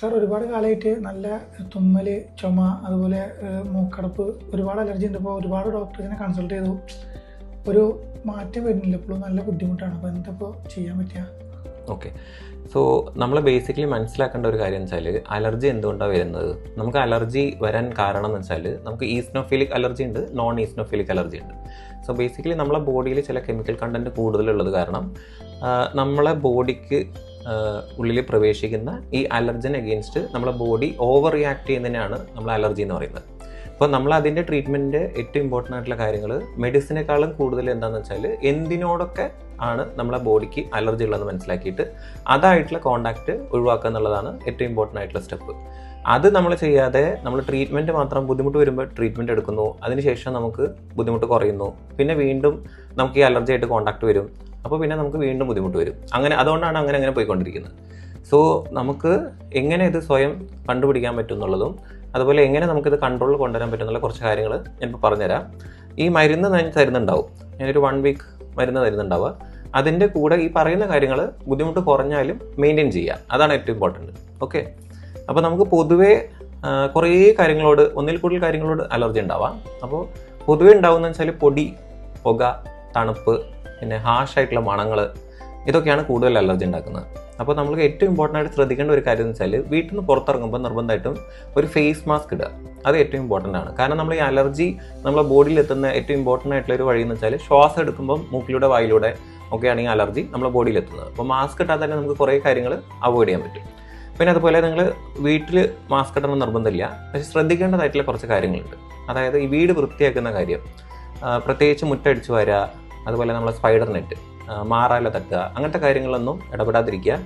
Sir ഒരുപാട് കാലമായിട്ട് നല്ല തുമ്മൽ ചുമ അതുപോലെ മൂക്കടപ്പ് ഒരുപാട് അലർജി ഉണ്ട്. ഇപ്പോൾ ഒരുപാട് ഡോക്ടേഴ്സിനെ കൺസൾട്ട് ചെയ്തു. ഒരു മാറ്റം വരുന്നില്ല. ഇപ്പോഴും നല്ല ബുദ്ധിമുട്ടാണ്. അപ്പോൾ എന്തപ്പോൾ ചെയ്യാൻ പറ്റുക? ഓക്കെ സോ നമ്മൾ ബേസിക്കലി മനസ്സിലാക്കേണ്ട ഒരു കാര്യം വെച്ചാൽ അലർജി എന്തുകൊണ്ടാണ് വരുന്നത്? നമുക്ക് അലർജി വരാൻ കാരണം എന്ന് വെച്ചാൽ നമുക്ക് ഈസ്നോഫിലിക് അലർജി ഉണ്ട് നോൺ ഈസ്നോഫിലിക് അലർജി ഉണ്ട്. സോ ബേസിക്കലി നമ്മളെ ബോഡിയിൽ ചില കെമിക്കൽ കണ്ടന്റ് കൂടുതലുള്ളത് കാരണം നമ്മളെ ബോഡിക്ക് ഉള്ളിൽ പ്രവേശിക്കുന്ന ഈ അലർജൻ അഗെയിൻസ്റ്റ് നമ്മുടെ ബോഡി ഓവർ റിയാക്ട് ചെയ്യുന്നതിനാണ് നമ്മൾ അലർജി എന്ന് പറയുന്നത്. അപ്പോൾ നമ്മൾ അതിന്റെ ട്രീറ്റ്മെന്റ് ഏറ്റവും ഇമ്പോർട്ടന്റ് ആയിട്ടുള്ള കാര്യങ്ങൾ മെഡിസിനേക്കാളും കൂടുതൽ എന്താണെന്ന് വെച്ചാൽ എന്തിനോടൊക്കെ ആണ് നമ്മളെ ബോഡിക്ക് അലർജി ഉള്ളതെന്ന് മനസ്സിലാക്കിയിട്ട് അതായിട്ടുള്ള കോണ്ടാക്ട് ഒഴിവാക്കുക എന്നുള്ളതാണ് ഏറ്റവും ഇമ്പോർട്ടന്റ് ആയിട്ടുള്ള സ്റ്റെപ്പ് അത് നമ്മൾ ചെയ്യാതെ നമ്മൾ ട്രീറ്റ്മെന്റ് മാത്രം ബുദ്ധിമുട്ട് വരുമ്പോൾ ട്രീറ്റ്മെന്റ് എടുക്കുന്നു. അതിനുശേഷം നമുക്ക് ബുദ്ധിമുട്ട് കുറയുന്നു. പിന്നെ വീണ്ടും നമുക്ക് ഈ അലർജി ആയിട്ട് കോണ്ടാക്ട് വരും. അപ്പോൾ പിന്നെ നമുക്ക് വീണ്ടും ബുദ്ധിമുട്ട് വരും. അങ്ങനെ അതുകൊണ്ടാണ് അങ്ങനെ അങ്ങനെ പോയിക്കൊണ്ടിരിക്കുന്നത്. സോ നമുക്ക് എങ്ങനെ ഇത് സ്വയം കണ്ടുപിടിക്കാൻ പറ്റും എന്നുള്ളതും അതുപോലെ എങ്ങനെ നമുക്കിത് കൺട്രോളിൽ കൊണ്ടുവരാൻ പറ്റും എന്നുള്ള കുറച്ച് കാര്യങ്ങൾ ഞാനിപ്പോൾ പറഞ്ഞുതരാം. ഈ മരുന്ന് ഞാൻ തരുന്നുണ്ടാവും. ഞാനൊരു വൺ വീക്ക് മരുന്ന് തരുന്നുണ്ടാവുക. അതിന്റെ കൂടെ ഈ പറയുന്ന കാര്യങ്ങൾ ബുദ്ധിമുട്ട് കുറഞ്ഞാലും മെയിന്റെയിൻ ചെയ്യുക അതാണ് ഏറ്റവും ഇമ്പോർട്ടന്റ് ഓക്കെ അപ്പോൾ നമുക്ക് പൊതുവേ കുറേ കാര്യങ്ങളോട് ഒന്നിൽ കൂടുതൽ കാര്യങ്ങളോട് അലർജി ഉണ്ടാവാം. അപ്പോൾ പൊതുവേ ഉണ്ടാവുന്ന വെച്ചാൽ പൊടി പുക തണുപ്പ് പിന്നെ ഹാഷായിട്ടുള്ള മണങ്ങൾ ഇതൊക്കെയാണ് കൂടുതൽ അലർജി ഉണ്ടാക്കുന്നത്. അപ്പോൾ നമുക്ക് ഏറ്റവും ഇമ്പോർട്ടന്റ് ആയിട്ട് ശ്രദ്ധിക്കേണ്ട ഒരു കാര്യം എന്ന് വെച്ചാൽ വീട്ടിൽ നിന്ന് പുറത്തിറങ്ങുമ്പോൾ നിർബന്ധമായിട്ടും ഒരു ഫേസ് മാസ്ക് ഇടുക. അത് ഏറ്റവും ഇമ്പോർട്ടന്റ് ആണ്. കാരണം നമ്മൾ ഈ അലർജി നമ്മളെ ബോഡിയിൽ എത്തുന്ന ഏറ്റവും ഇമ്പോർട്ടന്റ് ആയിട്ടുള്ള ഒരു വഴി എന്ന് വെച്ചാൽ ശ്വാസം എടുക്കുമ്പോൾ മൂക്കിലൂടെ വായിലൂടെ ഒക്കെയാണ് ഈ അലർജി നമ്മളെ ബോഡിയിൽ എത്തുന്നത്. അപ്പോൾ മാസ്ക് ഇട്ടാൽ തന്നെ നമുക്ക് കുറേ കാര്യങ്ങൾ അവോയ്ഡ് ചെയ്യാൻ പറ്റും. പിന്നെ അതുപോലെ നിങ്ങൾ വീട്ടിൽ മാസ്ക് ഇടണം നിർബന്ധമില്ല. പക്ഷെ ശ്രദ്ധിക്കേണ്ടതായിട്ടുള്ള കുറച്ച് കാര്യങ്ങളുണ്ട്. അതായത് ഈ വീട് വൃത്തിയാക്കുന്ന കാര്യം. പ്രത്യേകിച്ച് മുറ്റടിച്ച് വരിക അതുപോലെ നമ്മൾ സ്പൈഡർ നെറ്റ് മാറാല തട്ടുക അങ്ങനത്തെ കാര്യങ്ങളൊന്നും ഇടപെടാതിരിക്കുക.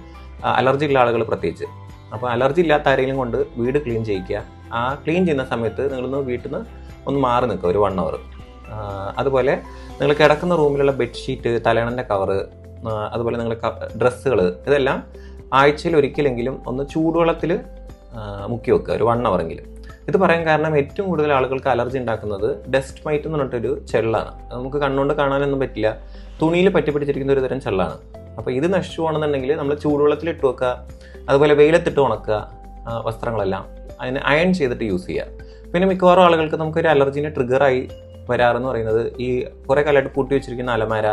അലർജി ഉള്ള ആളുകൾ പ്രത്യേകിച്ച്. അപ്പോൾ അലർജി ഇല്ലാത്ത ആരെങ്കിലും കൊണ്ട് വീട് ക്ലീൻ ചെയ്യിക്കുക. ആ ക്ലീൻ ചെയ്യുന്ന സമയത്ത് നിങ്ങളൊന്ന് വീട്ടിൽ നിന്ന് ഒന്ന് മാറി നിൽക്കുക ഒരു വൺ അവർ അതുപോലെ നിങ്ങൾ കിടക്കുന്ന റൂമിലുള്ള ബെഡ്ഷീറ്റ് തലേണന്റെ കവറ് അതുപോലെ നിങ്ങളുടെ ഡ്രസ്സുകൾ ഇതെല്ലാം ആഴ്ചയിൽ ഒരിക്കലെങ്കിലും ഒന്ന് ചൂടുവെള്ളത്തിൽ മുക്കി വെക്കുക ഒരു വൺ അവറെങ്കിലും ഇത് പറയാൻ കാരണം ഏറ്റവും കൂടുതൽ ആളുകൾക്ക് അലർജി ഉണ്ടാക്കുന്നത് ഡസ്റ്റ് മൈറ്റ് എന്ന് പറഞ്ഞിട്ടൊരു ചെള്ളാണ്. നമുക്ക് കണ്ണുകൊണ്ട് കാണാനൊന്നും പറ്റില്ല. തുണിയിൽ പറ്റി പിടിച്ചിരിക്കുന്ന ഒരു തരം ചെള്ളാണ്. അപ്പോൾ ഇത് നശിച്ചു പോകണമെന്നുണ്ടെങ്കിൽ നമ്മൾ ചൂടുവെള്ളത്തിൽ ഇട്ട് വെക്കുക. അതുപോലെ വെയിലത്തിട്ട് ഉണക്കുക വസ്ത്രങ്ങളെല്ലാം. അതിന് അയൺ ചെയ്തിട്ട് യൂസ് ചെയ്യുക. പിന്നെ മിക്കവാറും ആളുകൾക്ക് നമുക്കൊരു അലർജീനെ ട്രിഗറായി വരാറെന്ന് പറയുന്നത് ഈ കുറേ കാലമായിട്ട് പൂട്ടി വെച്ചിരിക്കുന്ന അലമാര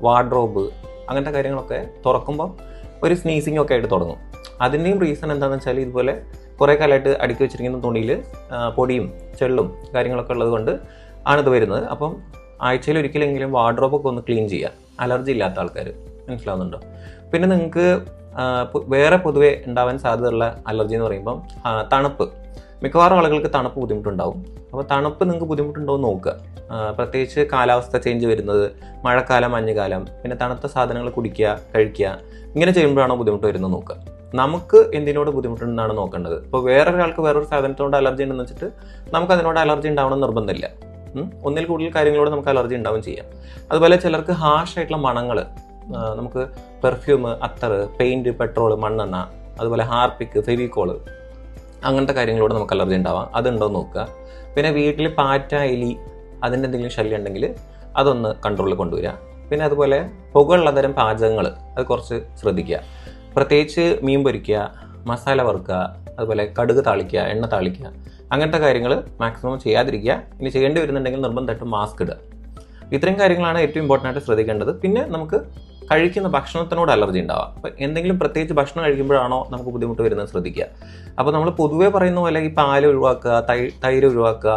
വാർഡ്രോബ് അങ്ങനത്തെ കാര്യങ്ങളൊക്കെ തുറക്കുമ്പം ഒരു സ്നീസിങ് ഒക്കെ ആയിട്ട് തുടങ്ങും. അതിന്റെയും റീസൺ എന്താണെന്ന് വെച്ചാൽ ഇതുപോലെ കുറേ കാലമായിട്ട് അടുക്കി വെച്ചിരിക്കുന്ന തുണിയിൽ പൊടിയും ചെള്ളും കാര്യങ്ങളൊക്കെ ഉള്ളത് കൊണ്ട് ആണിത് വരുന്നത്. അപ്പം ആഴ്ചയിൽ ഒരിക്കലെങ്കിലും വാർഡ്രോബൊക്കെ ഒന്ന് ക്ലീൻ ചെയ്യുക. അലർജി ഇല്ലാത്ത ആൾക്കാർ മനസ്സിലാവുന്നുണ്ടോ? പിന്നെ നിങ്ങൾക്ക് വേറെ പൊതുവെ ഉണ്ടാവാൻ സാധ്യതയുള്ള അലർജി എന്ന് പറയുമ്പം തണുപ്പ്. മിക്കവാറും ആളുകൾക്ക് തണുപ്പ് ബുദ്ധിമുട്ടുണ്ടാവും. അപ്പോൾ തണുപ്പ് നിങ്ങൾക്ക് ബുദ്ധിമുട്ടുണ്ടോ എന്ന് നോക്കുക. പ്രത്യേകിച്ച് കാലാവസ്ഥ ചേഞ്ച് വരുന്നത് മഴക്കാലം മഞ്ഞുകാലം പിന്നെ തണുത്ത സാധനങ്ങൾ കുടിക്കുക കഴിക്കുക ഇങ്ങനെ ചെയ്യുമ്പോഴാണോ ബുദ്ധിമുട്ട് വരുന്നത് നോക്കുക. നമുക്ക് എന്തിനോട് ബുദ്ധിമുട്ടുണ്ടെന്നാണ് നോക്കേണ്ടത്. ഇപ്പോൾ വേറൊരാൾക്ക് വേറൊരു സാധനത്തോട് അലർജി ഉണ്ടെന്ന് വെച്ചിട്ട് നമുക്ക് അതിനോട് അലർജി ഉണ്ടാവണം നിർബന്ധമില്ല. ഒന്നിൽ കൂടുതൽ കാര്യങ്ങളോട് നമുക്ക് അലർജി ഉണ്ടാവും ചെയ്യാം. അതുപോലെ ചിലർക്ക് ഹാഷ് ആയിട്ടുള്ള മണങ്ങൾ നമുക്ക് പെർഫ്യൂം അത്തർ പെയിന്റ് പെട്രോൾ മണ്ണെണ്ണ അതുപോലെ ഹാർപ്പിക്ക് ഫെവിക്കോൾ അങ്ങനത്തെ കാര്യങ്ങളോട് നമുക്ക് അലർജി ഉണ്ടാവാം. അതുണ്ടോ നോക്കുക. പിന്നെ വീട്ടിൽ പാറ്റ എലി അതിന്റെ എന്തെങ്കിലും ശല്യം ഉണ്ടെങ്കിൽ അതൊന്ന് കൺട്രോളിൽ കൊണ്ടുവരിക. പിന്നെ അതുപോലെ പുകയുള്ള തരം പാചകങ്ങൾ അത് കുറച്ച് ശ്രദ്ധിക്കുക. പ്രത്യേകിച്ച് മീൻ പൊരിക്കുക മസാല വറുക്കുക അതുപോലെ കടുക് താളിക്കുക എണ്ണ താളിക്കുക അങ്ങനത്തെ കാര്യങ്ങൾ മാക്സിമം ചെയ്യാതിരിക്കുക. ഇനി ചെയ്യേണ്ടി വരുന്നുണ്ടെങ്കിൽ നിർബന്ധമായിട്ടും മാസ്ക് ഇടുക. ഇത്രയും കാര്യങ്ങളാണ് ഏറ്റവും ഇമ്പോർട്ടന്റ് ആയിട്ട് ശ്രദ്ധിക്കേണ്ടത്. പിന്നെ നമുക്ക് കഴിക്കുന്ന ഭക്ഷണത്തിനോട് അലർജി ഉണ്ടാവാം. അപ്പോൾ എന്തെങ്കിലും പ്രത്യേകിച്ച് ഭക്ഷണം കഴിക്കുമ്പോഴാണോ നമുക്ക് ബുദ്ധിമുട്ട് വരുന്നത് ശ്രദ്ധിക്കുക. അപ്പോൾ നമ്മൾ പൊതുവേ പറയുന്ന പോലെ ഈ പാൽ ഒഴിവാക്കുക തൈ തൈര് ഒഴിവാക്കുക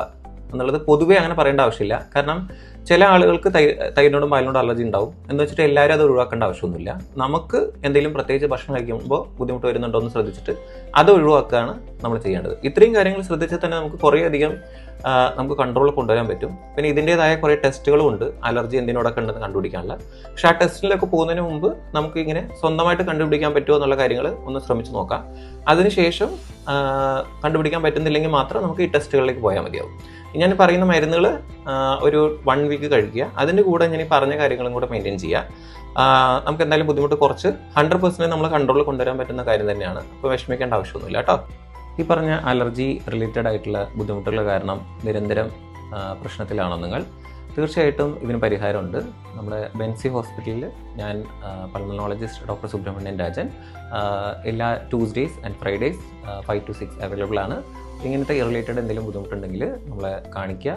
എന്നുള്ളത് പൊതുവേ അങ്ങനെ പറയേണ്ട ആവശ്യമില്ല. കാരണം ചില ആളുകൾക്ക് തൈ തൈരിനോടും പാലിനോടും അലർജി ഉണ്ടാവും. എന്ന് വെച്ചിട്ട് എല്ലാവരും അത് ഒഴിവാക്കേണ്ട ആവശ്യമൊന്നുമില്ല. നമുക്ക് എന്തെങ്കിലും പ്രത്യേകിച്ച് ഭക്ഷണം കഴിക്കുമ്പോൾ ബുദ്ധിമുട്ട് വരുന്നുണ്ടോ എന്ന് ശ്രദ്ധിച്ചിട്ട് അത് ഒഴിവാക്കുകയാണ് നമ്മൾ ചെയ്യേണ്ടത്. ഇത്രയും കാര്യങ്ങൾ ശ്രദ്ധിച്ചാൽ തന്നെ നമുക്ക് കുറേയധികം നമുക്ക് കൺട്രോളിൽ കൊണ്ടുവരാൻ പറ്റും. പിന്നെ ഇതിന്റെതായ കുറേ ടെസ്റ്റുകളും ഉണ്ട്. അലർജി എന്തിനോടൊക്കെ ഉണ്ടെന്ന് കണ്ടുപിടിക്കാനുള്ള. പക്ഷേ ആ ടെസ്റ്റിലൊക്കെ പോകുന്നതിന് മുമ്പ് നമുക്ക് ഇങ്ങനെ സ്വന്തമായിട്ട് കണ്ടുപിടിക്കാൻ പറ്റുമോ എന്നുള്ള കാര്യങ്ങൾ ഒന്ന് ശ്രമിച്ചു നോക്കാം. അതിനുശേഷം കണ്ടുപിടിക്കാൻ പറ്റുന്നില്ലെങ്കിൽ മാത്രം നമുക്ക് ഈ ടെസ്റ്റുകളിലേക്ക് പോയാൽ മതിയാവും. ഞാൻ പറയുന്ന മരുന്നുകൾ ഒരു വൺ വീക്ക് കഴിക്കുക. അതിന്റെ കൂടെ ഞാൻ ഈ പറഞ്ഞ കാര്യങ്ങളും കൂടെ മെയിന്റെയിൻ ചെയ്യുക നമുക്ക് എന്തായാലും ബുദ്ധിമുട്ട് കുറച്ച് ഹൺഡ്രഡ് പെർസെന്റ് നമ്മൾ കൺട്രോളിൽ കൊണ്ടുവരാൻ പറ്റുന്ന കാര്യം തന്നെയാണ്. അപ്പോൾ വിഷമിക്കേണ്ട ആവശ്യമൊന്നുമില്ല കേട്ടോ. ഈ പറഞ്ഞ അലർജി റിലേറ്റഡ് ആയിട്ടുള്ള ബുദ്ധിമുട്ടുകൾ കാരണം നിരന്തരം പ്രശ്നത്തിലാണോ നിങ്ങൾ? തീർച്ചയായിട്ടും ഇതിന് പരിഹാരമുണ്ട്. നമ്മുടെ ബെൻസി ഹോസ്പിറ്റലിൽ ഞാൻ പൾമണോളജിസ്റ്റ് ഡോക്ടർ സുബ്രഹ്മണ്യൻ രാജൻ എല്ലാ Tuesdays and Fridays five to six available ആണ്. ഇങ്ങനത്തെ റിലേറ്റഡ് എന്തെങ്കിലും ബുദ്ധിമുട്ടുണ്ടെങ്കിൽ നമ്മളെ കാണിക്കുക.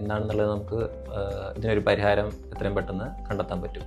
എന്താണെന്നുള്ളത് നമുക്ക് ഇതിനൊരു പരിഹാരം എത്രയും പെട്ടെന്ന് കണ്ടെത്താൻ പറ്റും.